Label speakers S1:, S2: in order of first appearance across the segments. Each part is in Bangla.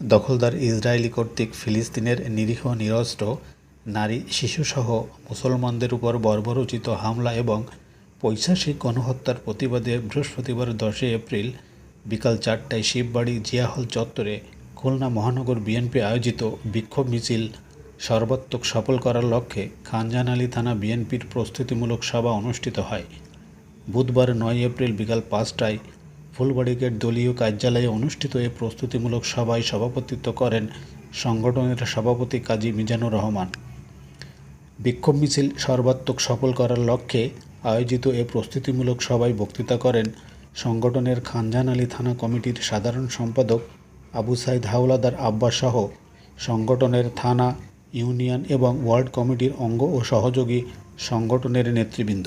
S1: দখলদার ইসরায়েলি কর্তৃক ফিলিস্তিনের নিরীহ নিরস্ত্র, নারী শিশুসহ মুসলমানদের উপর বর্বরোচিত হামলা এবং পৈশাসিক গণহত্যার প্রতিবাদে বৃহস্পতিবার দশই এপ্রিল বিকাল চারটায় শিববাড়ি জিয়াহল চত্বরে খুলনা মহানগর বিএনপি আয়োজিত বিক্ষোভ মিছিল সর্বাত্মক সফল করার লক্ষ্যে খানজাহান থানা বিএনপির প্রস্তুতিমূলক সভা অনুষ্ঠিত হয়। বুধবার নয় এপ্রিল বিকাল পাঁচটায় ফুলবাড়িগেট দলীয় কার্যালয়ে অনুষ্ঠিত এ প্রস্তুতিমূলক সভায় সভাপতিত্ব করেন সংগঠনের সভাপতি কাজী মিজানুর রহমান। বিক্ষোভ মিছিল সর্বাত্মক সফল করার লক্ষ্যে আয়োজিত এ প্রস্তুতিমূলক সভায় বক্তৃতা করেন সংগঠনের খানজান আলী থানা কমিটির সাধারণ সম্পাদক আবু সাইদ হাওলাদার আব্বাস সহ সংগঠনের থানা, ইউনিয়ন এবং ওয়ার্ড কমিটির অঙ্গ ও সহযোগী সংগঠনের নেতৃবৃন্দ।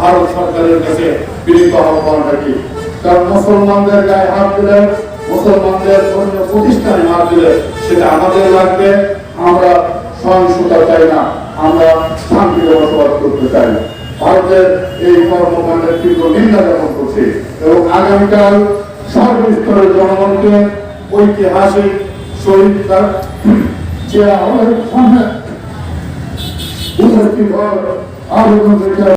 S2: ভারত সরকারের কাছে বিনীত আহ্বান রাখি। কারণ মুসলমানদের গায়ে হাত দিলে, মুসলমানদের অন্য প্রতিষ্ঠানে হাত দিলে সেটা আমাদের লাগবে। আমরা সহিংসতা চাই না, আমরা শান্তিতে বসবাস করতে চাই ভারতের এই কর্মকাণ্ডের তীব্র নিন্দা জ্ঞাপন করছি এবং আগামীকাল সর্বস্তরের জনগণকে ঐতিহাসিক শহীদ যে আমাদের সামনে উপস্থিত হওয়ার আবেদন